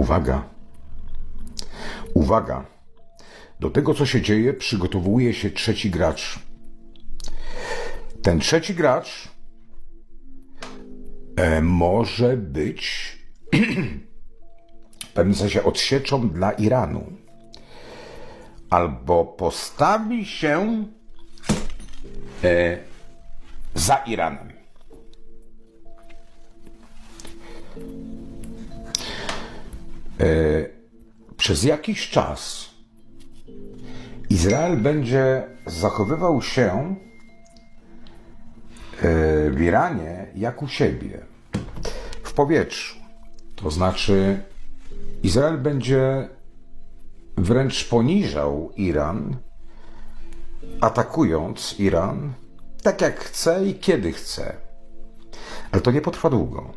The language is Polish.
Uwaga. Uwaga. Do tego, co się dzieje, przygotowuje się trzeci gracz. Ten trzeci gracz e, może być w pewnym sensie odsieczą dla Iranu. Albo postawi się e, za Iranem. Przez jakiś czas Izrael będzie zachowywał się e, w Iranie jak u siebie, w powietrzu. To znaczy, Izrael będzie wręcz poniżał Iran, atakując Iran tak jak chce i kiedy chce. Ale to nie potrwa długo.